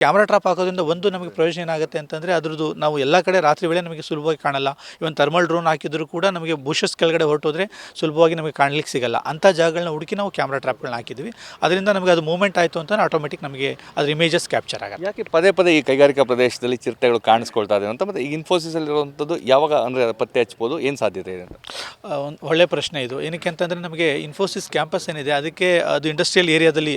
Camera trap ಹಾಕೋದ್ರಿಂದ ಒಂದು ನಮಗೆ ಪ್ರಯೋಜನ ಏನಾಗುತ್ತೆ ಅಂತಂದರೆ ಅದ್ರದ್ದು ನಾವು ಎಲ್ಲ ಕಡೆ ರಾತ್ರಿ ವೇಳೆ ನಮಗೆ ಸುಲಭವಾಗಿ ಕಾಣಲ್ಲ. ಇವನ್ ಥರ್ಮಲ್ ಡ್ರೋನ್ ಹಾಕಿದ್ರು ಕೂಡ ನಮಗೆ ಬುಷಸ್ ಕೆಳಗಡೆ ಹೊರಟೋದ್ರೆ ಸುಲಭವಾಗಿ ನಮಗೆ ಕಾಣಲಿಕ್ಕೆ ಸಿಗಲ್ಲ. ಅಂಥ ಜಾಗಗಳನ್ನ ಹುಡುಕಿ ನಾವು ಕ್ಯಾಮ್ರಾ ಟ್ರಾಪ್ಗಳನ್ನ ಹಾಕಿದ್ವಿ. ಅದರಿಂದ ನಮಗೆ ಅದು ಮೂವ್ಮೆಂಟ್ ಆಯಿತು ಅಂತ ಆಟೋಮೆಟಿಕ್ ನಮಗೆ ಅದ್ರ ಇಮೇಜಸ್ ಕ್ಯಾಪ್ಚರ್ ಆಗುತ್ತೆ. ಯಾಕೆ ಪದೇ ಪದೇ ಈ ಕೈಗಾರಿಕಾ ಪ್ರದೇಶದಲ್ಲಿ ಚಿರತೆಗಳು ಕಾಣಿಸ್ಕೊಳ್ತಾ ಇದೆ ಅಂತ ಮತ್ತೆ ಈ ಇನ್ಫೋಸಿಸಲ್ಲಿರುವಂಥದ್ದು ಯಾವಾಗ ಅಂದರೆ ಪತ್ತೆ ಹಚ್ಬೋದು ಏನು ಸಾಧ್ಯತೆ ಇದೆ ಅಂತ? ಒಂದು ಒಳ್ಳೆಯ ಪ್ರಶ್ನೆ ಇದು. ಏನಕ್ಕೆ ಅಂತಂದರೆ ನಮಗೆ ಇನ್ಫೋಸಿಸ್ ಕ್ಯಾಂಪಸ್ ಏನಿದೆ ಅದಕ್ಕೆ ಅದು ಇಂಡಸ್ಟ್ರಿಯಲ್ ಏರಿಯಾದಲ್ಲಿ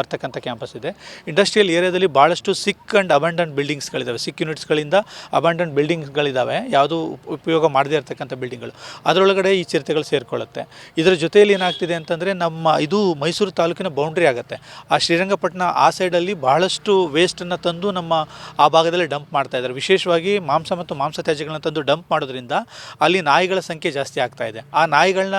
ಬರ್ತಕ್ಕಂಥ ಕ್ಯಾಂಪಸ್ ಇದೆ. ಇಂಡಸ್ಟ್ರಿಯಲ್ ಏರಿಯಾದಲ್ಲಿ ಭಾಳಷ್ಟು ಸಿಕ್ ಆ್ಯಂಡ್ ಅಬಂಡನ್ ಬಿಲ್ಡಿಂಗ್ಸ್ಗಳಿದ್ದಾವೆ. ಸಿಕ್ ಯೂನಿಟ್ಸ್ಗಳಿಂದ ಅಬಂಡನ್ ಬಿಲ್ಡಿಂಗ್ಸ್ಗಳಿದ್ದಾವೆ. ಯಾವುದು ಉಪಯೋಗ ಮಾಡದೇ ಇರತಕ್ಕಂಥ ಬಿಲ್ಡಿಂಗ್ಗಳು. ಅದರೊಳಗಡೆ ಈ ಚಿರತೆಗಳು ಸೇರಿಕೊಳ್ಳುತ್ತೆ. ಇದರ ಜೊತೆಯಲ್ಲಿ ಏನಾಗ್ತಿದೆ ಅಂತಂದರೆ ನಮ್ಮ ಇದು ಮೈಸೂರು ತಾಲೂಕಿನ ಬೌಂಡ್ರಿ ಆಗುತ್ತೆ. ಆ ಶ್ರೀರಂಗಪಟ್ಟಣ ಆ ಸೈಡಲ್ಲಿ ಬಹಳಷ್ಟು ವೇಸ್ಟನ್ನು ತಂದು ನಮ್ಮ ಆ ಭಾಗದಲ್ಲಿ ಡಂಪ್ ಮಾಡ್ತಾ ಇದ್ದಾರೆ. ವಿಶೇಷವಾಗಿ ಮಾಂಸ ಮತ್ತು ಮಾಂಸ ತ್ಯಾಜ್ಯಗಳನ್ನ ತಂದು ಡಂಪ್ ಮಾಡೋದ್ರಿಂದ ಅಲ್ಲಿ ನಾಯಿಗಳ ಸಂಖ್ಯೆ ಜಾಸ್ತಿ ಆಗ್ತಾ ಇದೆ. ಆ ನಾಯಿಗಳನ್ನ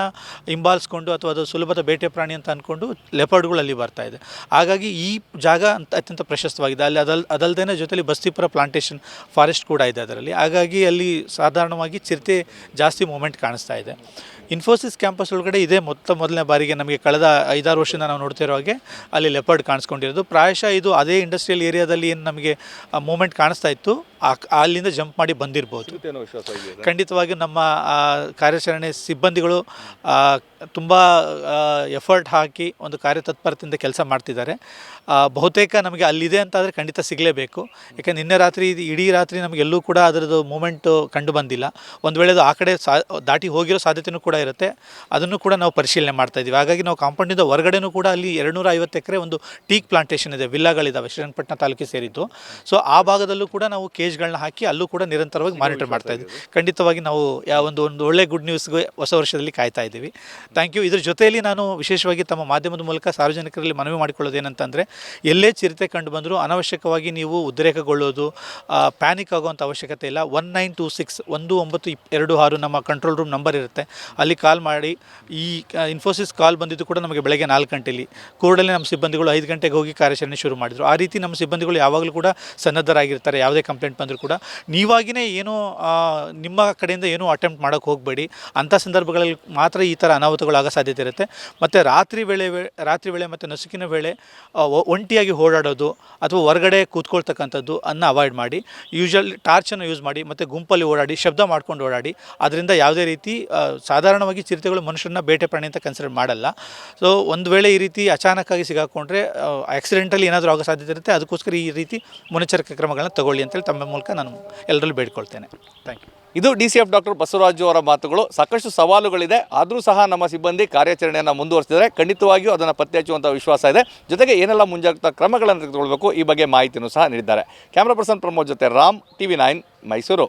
ಹಿಂಬಾಲಿಸ್ಕೊಂಡು ಅಥವಾ ಅದು ಸುಲಭದ ಬೇಟೆ ಪ್ರಾಣಿ ಅಂತ ಅಂದ್ಕೊಂಡು ಲೆಪರ್ಡ್ಗಳು ಅಲ್ಲಿ ಬರ್ತಾ ಇದೆ. ಹಾಗಾಗಿ ಈ ಜಾಗ ಅಂತ ಅತ್ಯಂತ ಪ್ರಶಸ್ತವಾಗಿದೆ. ಅದಲ್ ಅದಲ್ದೇ ಜೊತೆಲಿ ಬಸ್ತಿಪುರ ಪ್ಲಾಂಟೇಶನ್ ಫಾರೆಸ್ಟ್ ಕೂಡ ಇದೆ ಅದರಲ್ಲಿ. ಹಾಗಾಗಿ ಅಲ್ಲಿ ಸಾಧಾರಣವಾಗಿ ಚಿರತೆ ಜಾಸ್ತಿ ಮೂಮೆಂಟ್ ಕಾಣಿಸ್ತಾ ಇದೆ. ಇನ್ಫೋಸಿಸ್ ಕ್ಯಾಂಪಸ್ ಒಳಗಡೆ ಇದೇ ಮೊತ್ತ ಮೊದಲನೇ ಬಾರಿಗೆ ನಮಗೆ ಕಳೆದ ಐದಾರು ವರ್ಷದಿಂದ ನಾವು ನೋಡ್ತಿರೋ ಹಾಗೆ ಅಲ್ಲಿ ಲೆಪರ್ಡ್ ಕಾಣಿಸ್ಕೊಂಡಿರೋದು. ಪ್ರಾಯಶಃ ಇದು ಅದೇ ಇಂಡಸ್ಟ್ರಿಯಲ್ ಏರಿಯಾದಲ್ಲಿ ಏನು ನಮಗೆ ಮೂಮೆಂಟ್ ಕಾಣಿಸ್ತಾ ಇತ್ತು. ಅಲ್ಲಿಂದ ಜಂಪ್ ಮಾಡಿ ಬಂದಿರ್ಬೋದು. ಖಂಡಿತವಾಗಿ ನಮ್ಮ ಕಾರ್ಯಾಚರಣೆ ಸಿಬ್ಬಂದಿಗಳು ತುಂಬ ಎಫರ್ಟ್ ಹಾಕಿ ಒಂದು ಕಾರ್ಯತತ್ಪರತೆಯಿಂದ ಕೆಲಸ ಮಾಡ್ತಿದ್ದಾರೆ. ಬಹುತೇಕ ನಮಗೆ ಅಲ್ಲಿದೆ ಅಂತಾದರೆ ಖಂಡಿತ ಸಿಗಲೇಬೇಕು. ಯಾಕಂದ್ರೆ ನಿನ್ನೆ ರಾತ್ರಿ ಇಡೀ ರಾತ್ರಿ ನಮಗೆಲ್ಲೂ ಕೂಡ ಅದರದ್ದು ಮೂಮೆಂಟು ಕಂಡು ಬಂದಿಲ್ಲ. ಒಂದು ವೇಳೆ ಅದು ಆ ಕಡೆ ಸಾ ದಾಟಿ ಹೋಗಿರೋ ಸಾಧ್ಯತೆಯೂ ಕೂಡ ಇರುತ್ತೆ. ಅದನ್ನು ಕೂಡ ನಾವು ಪರಿಶೀಲನೆ ಮಾಡ್ತಾ ಇದ್ದೀವಿ. ಹಾಗಾಗಿ ನಾವು ಕಾಂಪೌಂಡಿಂದ ಹೊರಗಡೆನೂ ಕೂಡ ಅಲ್ಲಿ ಎರಡುನೂರ ಐವತ್ತು ಎಕರೆ ಒಂದು ಟೀಕ್ ಪ್ಲಾಂಟೇಷನ್ ಇದೆ. ವಿಲ್ಲಾಗಳಿದ್ದಾವೆ ಶ್ರೀರಂಗಪಟ್ಟಣ ತಾಲೂಕಿಗೆ ಸೇರಿದ್ದು. ಸೊ ಆ ಭಾಗದಲ್ಲೂ ಕೂಡ ನಾವು ಕೇಜ್ಗಳನ್ನ ಹಾಕಿ ಅಲ್ಲೂ ಕೂಡ ನಿರಂತರವಾಗಿ ಮಾನಿಟರ್ ಮಾಡ್ತಾ ಇದ್ದೀವಿ. ಖಂಡಿತವಾಗಿ ನಾವು ಯಾವ ಒಂದು ಒಂದು ಒಳ್ಳೆ ಗುಡ್ ನ್ಯೂಸ್ಗೆ ಹೊಸ ವರ್ಷದಲ್ಲಿ ಕಾಯ್ತಾ ಇದ್ದೀವಿ. ಥ್ಯಾಂಕ್ ಯು ಇದ್ರ ಜೊತೆಯಲ್ಲಿ ನಾನು ವಿಶೇಷವಾಗಿ ತಮ್ಮ ಮಾಧ್ಯಮದ ಮೂಲಕ ಸಾರ್ವಜನಿಕರಲ್ಲಿ ಮನವಿ ಮಾಡಿಕೊಳ್ಳೋದು ಏನಂತಂದರೆ, ಎಲ್ಲೇ ಚಿರತೆ ಕಂಡು ಬಂದರೂ ಅನವಶ್ಯಕವಾಗಿ ನೀವು ಉದ್ರೇಕಗೊಳ್ಳೋದು ಪ್ಯಾನಿಕ್ ಆಗುವಂಥ ಅವಶ್ಯಕತೆ ಇಲ್ಲ. ಒನ್ ನೈನ್ ಟೂ ಸಿಕ್ಸ್ ಒಂದು ಒಂಬತ್ತು ಇಪ್, ಎರಡು ಆರು ನಮ್ಮ ಕಂಟ್ರೋಲ್ ರೂಮ್ ನಂಬರ್ ಇರುತ್ತೆ. ಅಲ್ಲಿ ಕಾಲ್ ಮಾಡಿ ಈ ಇನ್ಫೋಸಿಸ್ ಕಾಲ್ ಬಂದಿದ್ದು ಕೂಡ ನಮಗೆ ಬೆಳಗ್ಗೆ ನಾಲ್ಕು ಗಂಟೆಲಿ. ಕೂಡಲೇ ನಮ್ಮ ಸಿಬ್ಬಂದಿಗಳು ಐದು ಗಂಟೆಗೆ ಹೋಗಿ ಕಾರ್ಯಾಚರಣೆ ಶುರು ಮಾಡಿದರು. ಆ ರೀತಿ ನಮ್ಮ ಸಿಬ್ಬಂದಿಗಳು ಯಾವಾಗಲೂ ಕೂಡ ಸನ್ನದ್ಧರಾಗಿರ್ತಾರೆ ಯಾವುದೇ ಕಂಪ್ಲೇಂಟ್ ಬಂದರೂ ಕೂಡ. ನೀವಾಗಿಯೇ ಏನೋ ನಿಮ್ಮ ಕಡೆಯಿಂದ ಏನೂ ಅಟೆಂಪ್ಟ್ ಮಾಡೋಕ್ಕೆ ಹೋಗಬೇಡಿ. ಅಂಥ ಸಂದರ್ಭಗಳಲ್ಲಿ ಮಾತ್ರ ಈ ಥರ ಅನಾಹುತಗಳಾಗೋ ಸಾಧ್ಯತೆ ಇರುತ್ತೆ. ಮತ್ತು ರಾತ್ರಿ ವೇಳೆ ರಾತ್ರಿ ವೇಳೆ ಮತ್ತು ನಸುಕಿನ ವೇಳೆ ಒಂಟಿಯಾಗಿ ಓಡಾಡೋದು ಅಥವಾ ಹೊರಗಡೆ ಕೂತ್ಕೊಳ್ತಕ್ಕಂಥದ್ದು ಅನ್ನು ಅವಾಯ್ಡ್ ಮಾಡಿ. ಯೂಶಲ್ ಟಾರ್ಚನ್ನು ಯೂಸ್ ಮಾಡಿ ಮತ್ತು ಗುಂಪಲ್ಲಿ ಓಡಾಡಿ ಶಬ್ದ ಮಾಡ್ಕೊಂಡು ಓಡಾಡಿ. ಅದರಿಂದ ಯಾವುದೇ ರೀತಿ ಆ, ಸಾಧಾರಣವಾಗಿ ಚಿರತೆಗಳು ಮನುಷ್ಯರನ್ನ ಬೇಟೆ ಪ್ರಾಣಿ ಅಂತ ಕನ್ಸಿಡರ್ ಮಾಡಲ್ಲ. ಸೊ ಒಂದು ವೇಳೆ ಈ ರೀತಿ ಅಚಾನಕ್ಕಾಗಿ ಸಿಗಾಕೊಂಡ್ರೆ ಆಕ್ಸಿಡೆಂಟಲ್ಲಿ ಏನಾದರೂ ಆಗೋ ಸಾಧ್ಯತೆ ಇರುತ್ತೆ, ಅದಕ್ಕೋಸ್ಕರ ಈ ರೀತಿ ಮುನ್ನೆಚ್ಚರಿಕೆ ಕ್ರಮಗಳನ್ನ ತಗೊಳ್ಳಿ ಅಂತೇಳಿ ತಮ್ಮ ಮೂಲಕ ನಾನು ಎಲ್ಲರಲ್ಲೂ ಬೇಡ್ಕೊಳ್ತೇನೆ. ಥ್ಯಾಂಕ್ ಯು ಇದು D C F doctor Basavaraju ಅವರ ಮಾತುಗಳು. ಸಾಕಷ್ಟು ಸವಾಲುಗಳಿದೆ, ಆದರೂ ಸಹ ನಮ್ಮ ಸಿಬ್ಬಂದಿ ಕಾರ್ಯಾಚರಣೆಯನ್ನು ಮುಂದುವರಿಸಿದರೆ ಖಂಡಿತವಾಗಿಯೂ ಅದನ್ನು ಪತ್ತೆ ಹಚ್ಚುವಂಥ ವಿಶ್ವಾಸ ಇದೆ. ಜೊತೆಗೆ ಏನೆಲ್ಲ ಮುಂಜಾಗ್ರತಾ ಕ್ರಮಗಳನ್ನು ತೆಗೆದುಕೊಳ್ಬೇಕು, ಈ ಬಗ್ಗೆ ಮಾಹಿತಿಯನ್ನು ಸಹ ನೀಡಿದ್ದಾರೆ. ಕ್ಯಾಮ್ರಾ ಪರ್ಸನ್ ಪ್ರಮೋದ್ ಜೊತೆ ರಾಮ್, ಟಿವಿ ನೈನ್, ಮೈಸೂರು.